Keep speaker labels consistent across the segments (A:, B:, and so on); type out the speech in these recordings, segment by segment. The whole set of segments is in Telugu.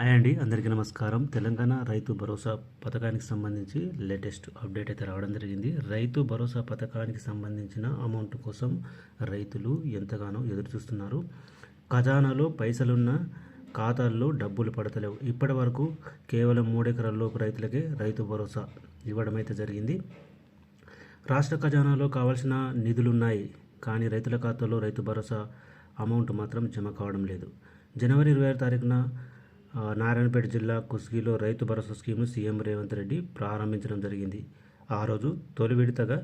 A: హాయ్ అండి అందరికీ నమస్కారం. తెలంగాణ రైతు భరోసా పథకానికి సంబంధించి లేటెస్ట్ అప్డేట్ అయితే రావడం జరిగింది. రైతు భరోసా పథకానికి సంబంధించిన అమౌంట్ కోసం రైతులు ఎంతగానో ఎదురు చూస్తున్నారు ఖజానాలో పైసలున్న ఖాతాల్లో డబ్బులు పడతలేవు. ఇప్పటి వరకు కేవలం మూడెకరాల్లోపు రైతులకే రైతు భరోసా ఇవ్వడం అయితే జరిగింది. రాష్ట్ర ఖజానాలో కావాల్సిన నిధులున్నాయి కానీ రైతుల ఖాతాలో రైతు భరోసా అమౌంట్ మాత్రం జమ కావడం లేదు. జనవరి ఇరవై ఆరు తారీఖున నారాయణపేట జిల్లా కుస్గిలో రైతు భరోసా స్కీమ్ను సీఎం రేవంత్ రెడ్డి ప్రారంభించడం జరిగింది. ఆ రోజు తొలి విడతగా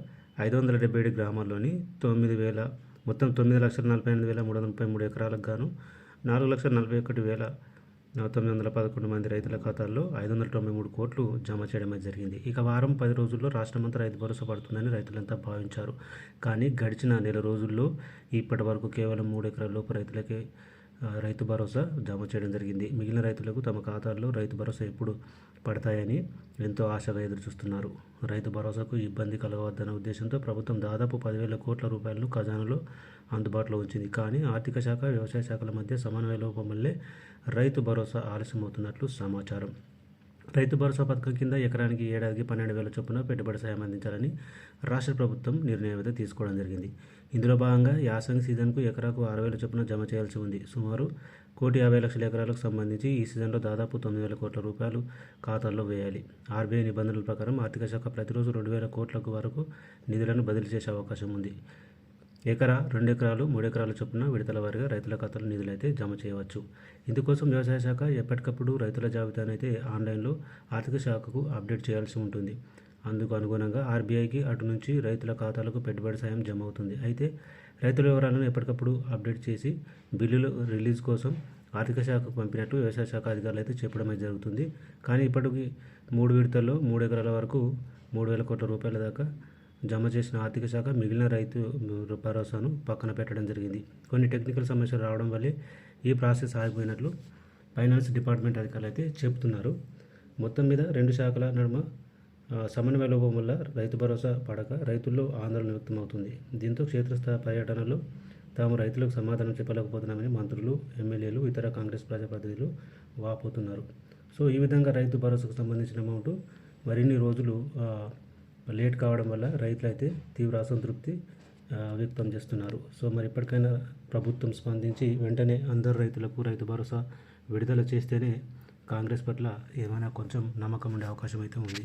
A: ఐదు వందల డెబ్బై ఏడు గ్రామాల్లోని తొమ్మిది వేల మొత్తం తొమ్మిది లక్షల నలభై ఎనిమిది వేల మూడు వందల ముప్పై మూడు ఎకరాలకు గాను నాలుగు లక్షల నలభై ఒకటి వేల తొమ్మిది వందల పదకొండు మంది రైతుల ఖాతాల్లో ఐదు వందల తొంభై మూడు కోట్లు జమ చేయడం జరిగింది. ఇక వారం పది రోజుల్లో రాష్ట్రమంతా రైతు భరోసా పడుతుందని రైతులంతా భావించారు. కానీ గడిచిన నెల రోజుల్లో ఇప్పటి వరకు కేవలం మూడు ఎకరాల లోపు రైతులకే రైతు భరోసా జమ చేయడం జరిగింది. మిగిలిన రైతులకు తమ ఖాతాల్లో రైతు భరోసా ఎప్పుడు పడతాయని ఎంతో ఆశగా ఎదురు చూస్తున్నారు. రైతు భరోసాకు ఇబ్బంది కలగవద్దన్న ఉద్దేశంతో ప్రభుత్వం దాదాపు పదివేల కోట్ల రూపాయలను ఖజానాలో అందుబాటులో ఉంచింది. కానీ ఆర్థిక శాఖ వ్యవసాయ శాఖల మధ్య సమన్వయ లోపం వల్లే రైతు భరోసా ఆలస్యమవుతున్నట్లు సమాచారం. రైతు భరోసా పథకం కింద ఎకరానికి ఏడాదికి పన్నెండు వేల చొప్పున పెట్టుబడి సాయం అందించాలని రాష్ట్ర ప్రభుత్వం నిర్ణయం అయితే తీసుకోవడం జరిగింది. ఇందులో భాగంగా యాసంగి సీజన్కు ఎకరాకు ఆరు వేల చొప్పున జమ చేయాల్సి ఉంది. సుమారు కోటి యాభై లక్షల ఎకరాలకు సంబంధించి ఈ సీజన్లో దాదాపు తొమ్మిది వేల కోట్ల రూపాయలు ఖాతాల్లో వేయాలి. ఆర్బీఐ నిబంధనల ప్రకారం ఆర్థిక శాఖ ప్రతిరోజు రెండు వేల కోట్లకు వరకు నిధులను బదిలీ చేసే అవకాశం ఉంది. ఎకరా రెండు ఎకరాలు మూడు ఎకరాల చొప్పున విడతల వారీగా రైతుల ఖాతాలో నిధులైతే జమ చేయవచ్చు. ఇందుకోసం వ్యవసాయ శాఖ ఎప్పటికప్పుడు రైతుల జాబితాను అయితే ఆన్లైన్లో ఆర్థిక శాఖకు అప్డేట్ చేయాల్సి ఉంటుంది. అందుకు అనుగుణంగా ఆర్బీఐకి అటు నుంచి రైతుల ఖాతాలకు పెట్టుబడి సాయం జమ అవుతుంది. అయితే రైతుల వివరాలను ఎప్పటికప్పుడు అప్డేట్ చేసి బిల్లులు రిలీజ్ కోసం ఆర్థిక శాఖకు పంపినట్టు వ్యవసాయ శాఖ అధికారులు అయితే చెప్పడం జరుగుతుంది. కానీ ఇప్పటికి మూడు విడతల్లో మూడు ఎకరాల వరకు మూడు వేల కోట్ల రూపాయల దాకా జమ చేసిన ఆర్థిక శాఖ మిగిలిన రైతు భరోసాను పక్కన పెట్టడం జరిగింది. కొన్ని టెక్నికల్ సమస్యలు రావడం వల్లే ఈ ప్రాసెస్ ఆగిపోయినట్లు ఫైనాన్స్ డిపార్ట్మెంట్ అధికారులు అయితే చెబుతున్నారు. మొత్తం మీద రెండు శాఖల నడుమ సమన్వయ లోపం వల్ల రైతు భరోసా పడక రైతుల్లో ఆందోళన వ్యక్తమవుతుంది. దీంతో క్షేత్రస్థాయి పర్యటనలో తాము రైతులకు సమాధానం చెప్పలేకపోతున్నామని మంత్రులు ఎమ్మెల్యేలు ఇతర కాంగ్రెస్ ప్రజాప్రతినిధులు వాపోతున్నారు. సో ఈ విధంగా రైతు భరోసాకు సంబంధించిన అమౌంట్ మరిన్ని రోజులు లేట్ కావడం వల్ల రైతులు అయితే తీవ్ర అసంతృప్తి వ్యక్తం చేస్తున్నారు. సో మరి ఇప్పటికైనా ప్రభుత్వం స్పందించి వెంటనే అందరు రైతులకు రైతు భరోసా విడుదల చేస్తేనే కాంగ్రెస్ పట్ల ఏమైనా కొంచెం నమ్మకం ఉండే అవకాశం అయితే ఉంది.